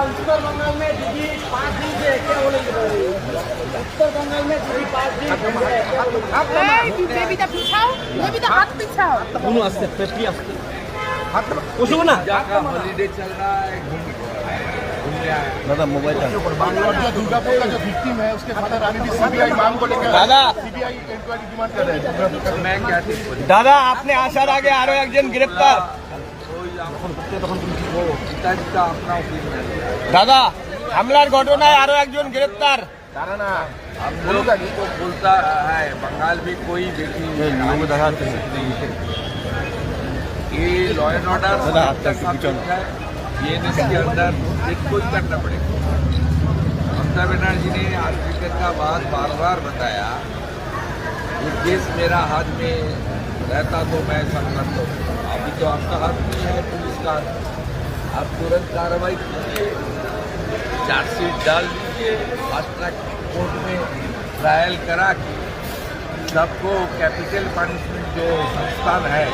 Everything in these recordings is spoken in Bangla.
उत्तर बंगाल में दीदी पाँच दिन से क्या बोलेंगे उत्तर बंगाल में दीदी पाँच दिन से এই বেবিটা পিছাও বেবিটা হাত পিছাও কোনো আসতে পেটি আসতে বসবো না हॉलीडे चल रहा है घूम घूमने आए দাদা মোবাইলটা और जो दुर्गापुर का जो विक्टिम है उसके फादर अभी भी सीबीआई मांग को लेकर दादा। सीबीआई इंक्वायरी डिमांड कर रहे हैं दुर्गापुर का मैं क्या ठीक बोली দাদা আপনি আসার আগে আরো একজন গ্রেপ্তার पिताजी का अपना ओपिनियन দাদা হামলার ঘটনায় আরো একজন গ্রেপ্তার हम लोग तो बोलता है बंगाल में कोई बेटी नहीं है ये लॉ एंड ऑर्डर दादा, हाथ तक पीछे है ये के अंदर इसको ही करना पड़ेगा। ममता बनर्जी ने आज क्रिकेट का बात बार बार बताया ये केस मेरा हाथ में रहता तो मैं संगठन तो अभी तो आपका हाथ में है पुलिस का आप तुरंत कार्रवाई कीजिए चार्जशीट डाल दीजिए, फास्ट ट्रैक कोर्ट में ट्रायल करा के सबको कैपिटल पनिशमेंट जो संस्थान है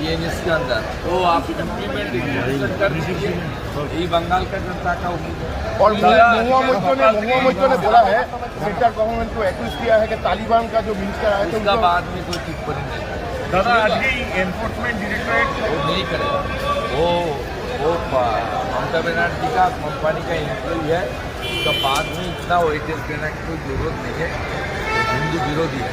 ये इसके अंदर। वो आप इम्प्लीमेंट इम्प्लीमेंट कर दीजिए यही बंगाल का जनता का उम्मीद है। और महुआ मोइतो ने महुआ मोइतो ने बोला है सेंट्रल गवर्नमेंट को एक्यूज किया है कि तालिबान का जो मिनिस्टर आए थे उसका बाद में कोई टिप्पणी नहीं दादा आज ही एनफोर्समेंट डायरेक्टरेट वो नहीं करेगा। वो वो ममता बनर्जी का कंपनी का एम्प्लॉय है। उसका बाद में इतना वेटेज देने की कोई ज़रूरत नहीं है। हिंदू विरोधी है।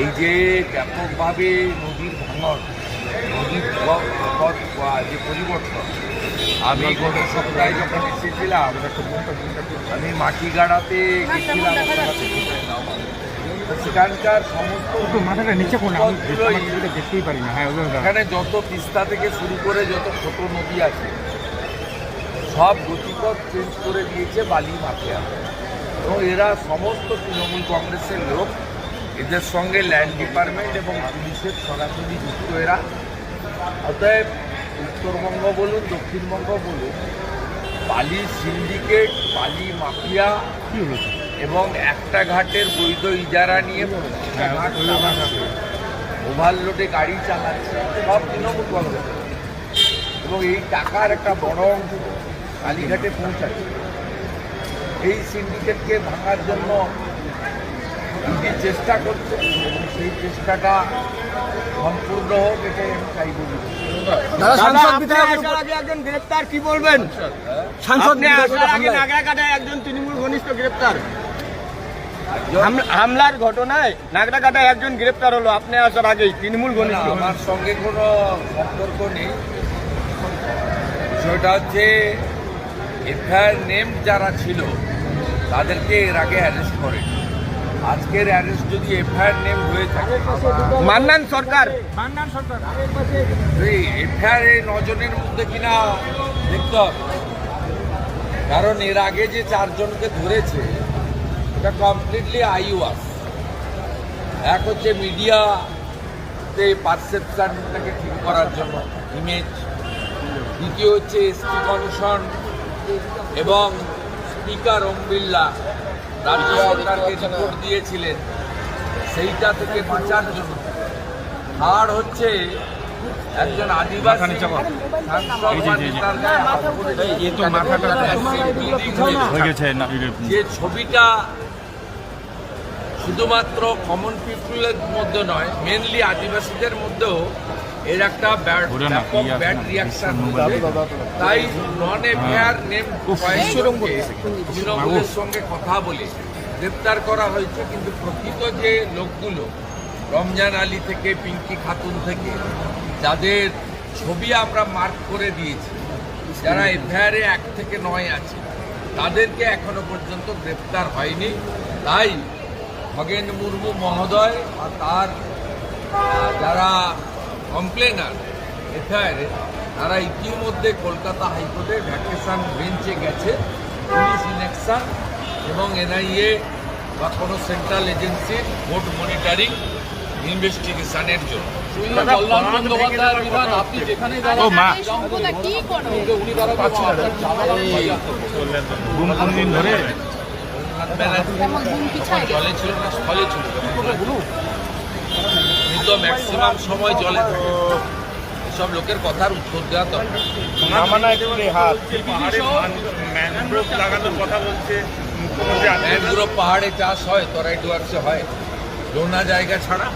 এই যে ব্যাপকভাবে নদীর ভাঙন নদীর যে পরিবর্তন আমি গত সপ্তাহে যখন এসেছিলাম আমি মাটিগাড়াতে গেছিলাম সেখানকার সমস্ত মাথাটা নিচে দেখতেই পারি না। হ্যাঁ এখানে যত তিস্তা থেকে শুরু করে যত ছোট নদী আছে সব গতিপথ চেঞ্জ করে দিয়েছে বালি মাফিয়া। এবং এরা সমস্ত তৃণমূল কংগ্রেসের লোক। এদের সঙ্গে ল্যান্ড ডিপার্টমেন্ট এবং পুলিশের সরাসরি যুক্ত এরা। অতএব উত্তরবঙ্গ বলুন দক্ষিণবঙ্গ বলুন বালি সিন্ডিকেট বালি মাফিয়া এবং একটা ঘাটের বৈধ ইজারা নিয়ে ওভারলোডে গাড়ি চালাচ্ছে সব তৃণমূল কংগ্রেস। এবং এই টাকার একটা বড় অংশ কালীঘাটে পৌঁছাচ্ছে। এই সিন্ডিকেটকে ভাঙার জন্য ইডি চেষ্টা করছে? সেই চেষ্টাটা সম্পূর্ণ হোক এটাই আমি আসার আগে একজন গ্রেপ্তার কি বলবেন? আপনি আসার আগে একজন তৃণমূল ঘনিষ্ঠ গ্রেপ্তার। হামলার ঘটনায় নাগরাকাটায় একজন গ্রেপ্তার হলো আপনি আসার আগেই তৃণমূল ঘনিষ্ঠ। আমার সঙ্গে কোনো সম্পর্ক নেই। বিষয়টা হচ্ছে এফআইআর নেম যারা ছিল তাদেরকে এর আগে অ্যারেস্ট করে আজকের অ্যারেস্ট যদি এফআইআর নেম হয়ে থাকে মান্নান সরকার। এফআইআর এই নজনের মধ্যে কিনা দেখতে হবে। কারণ এর আগে যে চারজনকে ধরেছে এটা কমপ্লিটলি আইওয়াস। এক হচ্ছে মিডিয়াতে পারসেপশনটাকে ঠিক করার জন্য ইমেজ দ্বিতীয় হচ্ছে এসটি কমিশন এবং স্পিকার ওম বিড়লা রাজ্য সরকারকে রিপোর্ট দিয়েছিলেন সেইটা থেকে বাঁচার জন্য। আর হচ্ছে একজন আদিবাসী যে ছবিটা শুধুমাত্র কমন পিপুলের মধ্যে নয় মেনলি আদিবাসীদের মধ্যেও এর একটা ব্যাড ব্যাপক ব্যাড রিয়াকশন তাই নন এফআইআর নেম তৃণমূলের সঙ্গে কথা বলে গ্রেপ্তার করা হয়েছে কিন্তু প্রকৃত যে লোকগুলো রমজান আলী থেকে পিঙ্কি খাতুন থেকে যাদের ছবি আমরা মার্ক করে দিয়েছি যারা এফআইআরে এক থেকে নয় আছে তাদেরকে এখনও পর্যন্ত গ্রেপ্তার হয়নি। তাই খগেন মুর্মু মহোদয় আর তার যারা কমপ্লেনার এফআইআরে তারা ইতিমধ্যে কলকাতা হাইকোর্টে ভ্যাকেশন বেঞ্চে গেছে পুলিশ ইলেকশন এবং এনআইএ বা কোনো সেন্ট্রাল এজেন্সির ভোট মনিটারিং ইনভেস্টিগেশনের জন্য। আপনি কেমন ঘুম পিছায় গেছে। জলে ছিল না স্থলে ছিল ম্যাক্সিমাম সময় জলে থাকে এসব লোকের কথার উত্তর দেওয়া দরকার। নামানা একটু হাত। ম্যানগ্রোভ লাগানোর কথা বলছে। মুখ্যমন্ত্রী ম্যানগ্রোভ পাহাড়ে চাষ হয় তরাই ডুয়ার্সে হয়। লোনা জায়গা ছাড়া।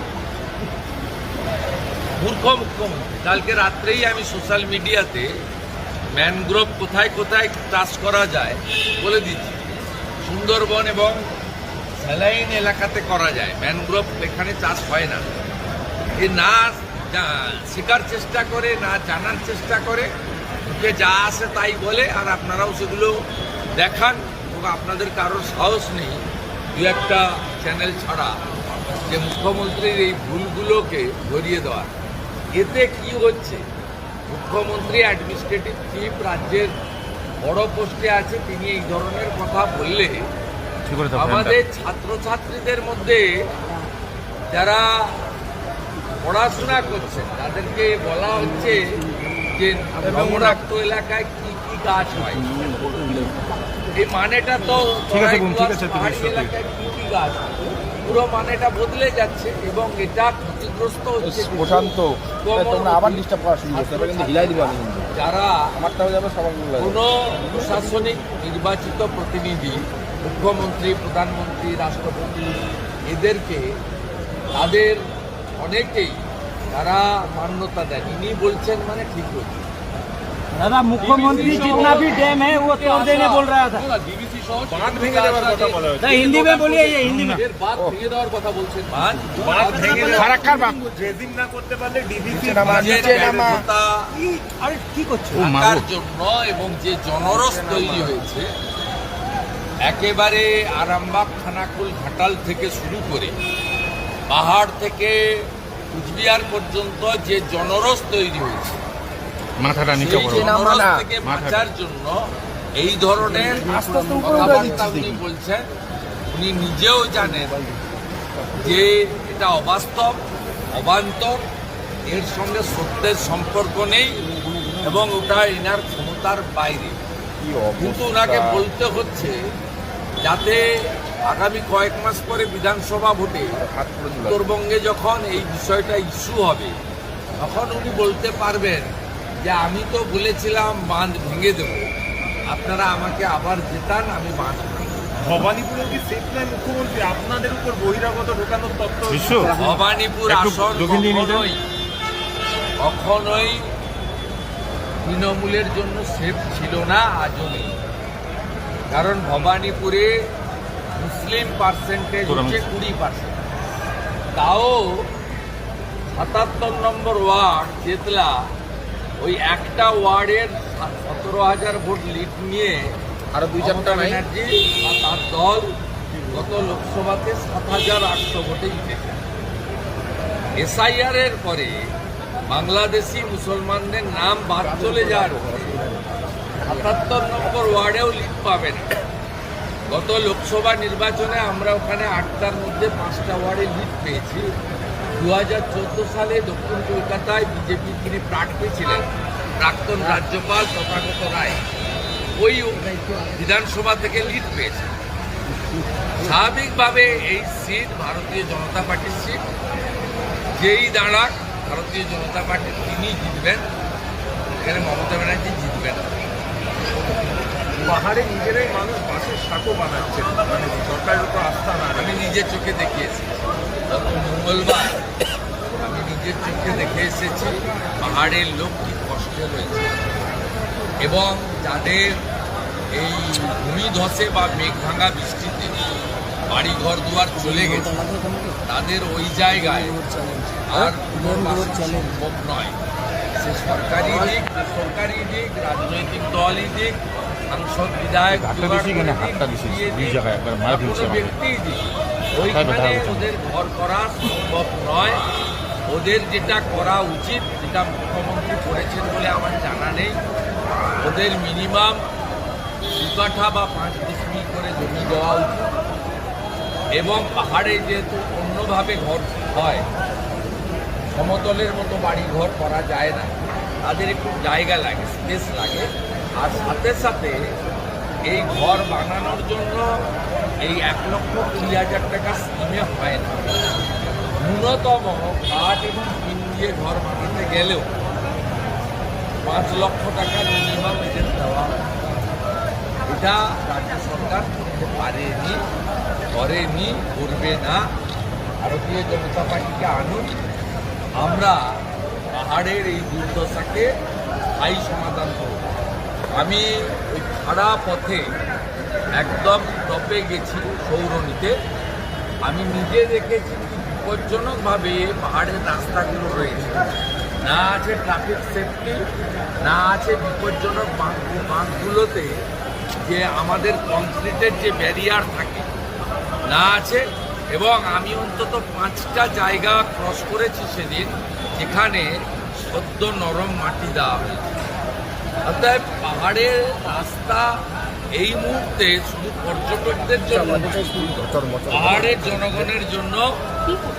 মূর্খ মুখ্যমন্ত্রী। কালকে রাত্রেই আমি সোশ্যাল মিডিয়াতে ম্যানগ্রোভ কোথায় কোথায় চাষ করা যায় বলে দিচ্ছি। সুন্দরবন এবং স্যালাইন এলাকাতে করা যায়। ম্যানগ্রোভ এখানে চাষ হয় না। এ না শেখার চেষ্টা করে না জানার চেষ্টা করে যে যা আসে তাই বলে আর আপনারাও সেগুলো দেখান এবং আপনাদের কারোর সাহস নেই। দু একটা চ্যানেল ছাড়া যে মুখ্যমন্ত্রীর এই ভুলগুলোকে ধরিয়ে দেওয়ার এতে কি হচ্ছে? মুখ্যমন্ত্রী অ্যাডমিনিস্ট্রেটিভ চিফ রাজ্যের বড় পোস্টে আছে তিনি এই ধরনের কথা বললে আমাদের ছাত্রছাত্রীদের মধ্যে যারা পড়াশোনা করছেন তাদেরকে বলা হচ্ছে যে লবণাক্ত এলাকায় কি কি গাছ হয়। এই মানেটা তো পাহাড়ি এলাকায় কি কি গাছ পুরো মানেটা বদলে যাচ্ছে এবং এটা ক্ষতিগ্রস্ত হচ্ছে প্রশান্ত তোমরা আবার ডিস্টার্ব করা শুরু করছ কিন্তু হিলাই দিবো যারা আমারটা হয়ে যাবে সবার কোনো প্রশাসনিক নির্বাচিত প্রতিনিধি মুখ্যমন্ত্রী প্রধানমন্ত্রী রাষ্ট্রপতি এদেরকে তাদের অনেকেই তারা মান্যতা দেন ইনি বলছেন মানে ঠিক বলছেন দাদা মুখ্যমন্ত্রী जितना भी डैम है वो तोड़ देने बोल रहा था ডিবিসি সহ বাঁধ ভেঙে দেওয়ার কথা বলা হয়েছে हिंदी में बोलिए ये हिंदी में এর বাদ ভেঙে দেওয়ার কথা বলছেন বাঁধ বাঁধ ভেঙে ফারাক্কার বাঁধ ড্রেজিং না করতে পারলে ডিভিসি নিজের ব্যর্থতা আরে কি করছো ও মা থাকার গো। জন্য এবং যে জনরস তৈরি হয়েছে একেবারে আরামবাগ খানাকুল ঘাটাল থেকে শুরু করে পাহাড় থেকে কুচবিহার পর্যন্ত যে জনরস তৈরি হয়েছে মাথাটা নিচে থেকে বাঁচার জন্য এই ধরনের কথাবার্তা উনি বলছেন উনি নিজেও জানেন যে এটা অবাস্তব অবান্তর এর সঙ্গে সত্যের সম্পর্ক নেই এবং ওটা এনার ক্ষমতার বাইরে। কিন্তু ওনাকে বলতে হচ্ছে যাতে আগামী কয়েক মাস পরে বিধানসভা ভোটে উত্তরবঙ্গে যখন এই বিষয়টা ইস্যু হবে তখন উনি বলতে পারবেন যে আমি তো বলেছিলাম বাঁধ ভেঙে দেব। আপনারা আমাকে আবার জেতান আমি বাঁধ ভাঙব। ভবানীপুরে কি সেফ নাই মুখ্যমন্ত্রী? আপনাদের উপর বহিরাগত ঢোকানোর তত্ত্ব ভবানীপুর আসন কখনোই তৃণমূলের জন্য সেফ ছিল না আজও নেই। কারণ ভবানীপুরে মুসলিম পার্সেন্টেজ হচ্ছে কুড়ি পার্সেন্ট তাও সাতাত্তর নম্বর ওয়ার্ড জেতলা ওই একটা ওয়ার্ডের সতেরো হাজার ভোট লিড নিয়ে আরও দুই চারটা ব্যানার্জি আর তার দল গত লোকসভাতে সাত হাজার আটশো ভোটে জিতেছে। এসআইআর এর পরে বাংলাদেশি মুসলমানদের নাম বাদ চলে যাওয়ার পরে সাতাত্তর নম্বর ওয়ার্ডেও লিড পাবে না। গত লোকসভা নির্বাচনে আমরা ওখানে আটটার মধ্যে পাঁচটা ওয়ার্ডে লিড পেয়েছি। দু হাজার চোদ্দ সালে দক্ষিণ কলকাতায় বিজেপি তিনি প্রার্থী ছিলেন, প্রাক্তন রাজ্যপাল তথাগত রায়, ওই বিধানসভা থেকে লিড পেয়েছে স্বাভাবিকভাবে এই সিট ভারতীয় জনতা পার্টির সিট। যেই দাঁড়াক, ভারতীয় জনতা পার্টি তিনি জিতবেন। এখানে মমতা ব্যানার্জি জিতবেন। পাহাড়ে নিজেরাই মানুষ বাঁশের সাঁকো বানাচ্ছে। মানে সরকারের উপর আস্থা না আমি নিজের চোখে দেখে এসেছি গত মঙ্গলবার আমি নিজের চোখে দেখে এসেছি পাহাড়ের লোক কি কষ্টে রয়েছে। এবং যাদের এই ভূমি ধসে বা মেঘ ভাঙা বৃষ্টিতে বাড়ি ঘর দুয়ার চলে গেছে, তাদের ওই জায়গায় আর পুনর্বাসন সম্ভব নয়। সে সরকারি দিক সরকারি দিক, রাজনৈতিক দলই দিক সাংসদ বিধায়ক দুই জায়গায় একবার মার ফেলছে ওইখানে ওদের ঘর করা সম্ভব নয়। ওদের যেটা করা উচিত যেটা মুখ্যমন্ত্রী করেছেন বলে আমার জানা নেই। ওদের মিনিমাম দু কাঠা বা পাঁচ ডিসমিল করে জমি দেওয়া উচিত। এবং পাহাড়ে যেহেতু অন্যভাবে ঘর হয় সমতলের মতো বাড়ি ঘর করা যায় না। তাদের একটু জায়গা লাগে স্পেস লাগে। আর সাথে সাথে এই ঘর বানানোর জন্য এই এক লক্ষ কুড়ি হাজার টাকা স্কিমে হয় না। ন্যূনতম কাঠ এবং টিন দিয়ে ঘর বানাতে গেলেও পাঁচ লক্ষ টাকা মিনিমাম এদের দেওয়া। এটা রাজ্য সরকার করতে পারেনি, করেনি, করবে না। ভারতীয় জনতা পার্টিকে আনুন। আমরা পাহাড়ের এই দুর্দশাকে স্থায়ী সমাধান করব। আমি ওই খাড়া পথে একদম টপে গেছি সৌরনীতে। আমি নিজে দেখেছি বিপজ্জনকভাবে পাহাড়ের রাস্তাগুলো রয়েছে। না আছে ট্রাফিক সেফটি না আছে বিপজ্জনক বাঁক বাঁকগুলোতে যে আমাদের কংক্রিটের যে ব্যারিয়ার থাকে। না আছে এবং আমি অন্তত পাঁচটা জায়গা ক্রস করেছি সেদিন, যেখানে সদ্য নরম মাটি দেওয়া হয়েছে। অর্থাৎ পাহাড়ের রাস্তা এই মুহূর্তে শুধু পর্যটকদের জন্য পাহাড়ের জনগণের জন্য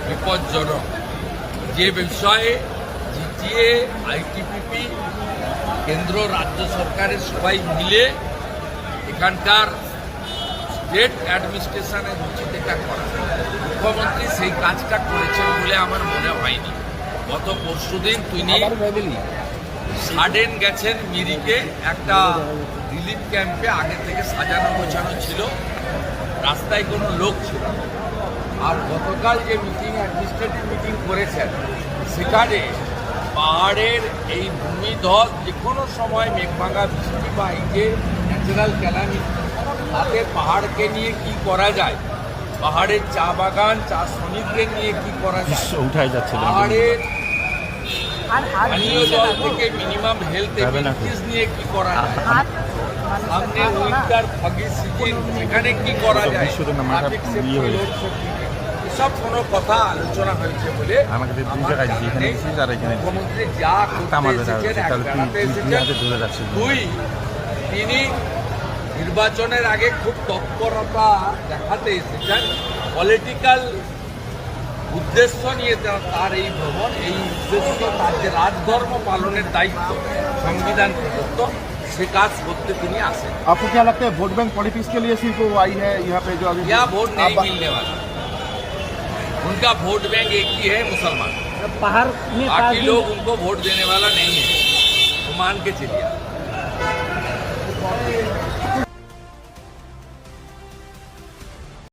বিপজ্জনক। যে বিষয়ে জিটিএ আইটিপিপি কেন্দ্র রাজ্য সরকারের সবাই মিলে এখানকার স্টেট অ্যাডমিনিস্ট্রেশনের উচিত এটা করা। মুখ্যমন্ত্রী সেই কাজটা করেছেন বলে আমার মনে হয়নি। গত পরশুদিন তিনি সাডেন গেছেন মিরিকে। একটা রিলিফ ক্যাম্পে আগে থেকে সাজানো গোছানো ছিল। রাস্তায় কোনো লোক ছিল। আর গতকাল যে মিটিং অ্যাডমিনিস্ট্রেটিভ মিটিং করেছেন সেখানে পাহাড়ের এই ভূমিধস যে কোনো সময় মেঘভাঙা বৃষ্টি বা এই যে ন্যাচারাল ক্যালামিটি তাতে পাহাড়কে নিয়ে কি করা যায়? পাহাড়ের চা বাগান চা শ্রমিকদের নিয়ে কি করা যায়? উঠাই যাচ্ছে। পাহাড়ের পানীয় জল থেকে মিনিমাম হেলথ নিয়ে কি করা যায়? সামনে উইন্টার ফগি সিজন সেখানে কি করা যায়? ট্রাফিক সেফটি এসব কোনো কথা আলোচনা হয়েছে বলে আমাকে দুই জায়গায়। আর এখানে মুখ্যমন্ত্রী যা আমাদের দুই তিনি নির্বাচনের আগে খুব তৎপরতা দেখাতে এসেছেন। পলিটিক্যাল উদ্দেশ্য নিয়ে তার- তার এই ভ্রমণ এই উদ্দেশ্য তার যে রাজধর্ম পালনের দায়িত্ব সংবিধান প্রদত্ত সে কাজ করতে তিনি আসেন आपको क्या लगता है वोट बैंक पॉलिटिक्स के लिए सिर्फ वो आई है यहाँ पे जो अभी यह वोट नहीं आप- मिलने वाला उनका वोट बैंक एक ही है मुसलमान पहाड़ में पाँच बाकी दिन लोग उनको वोट देने वाला नहीं है तो मान के चलिए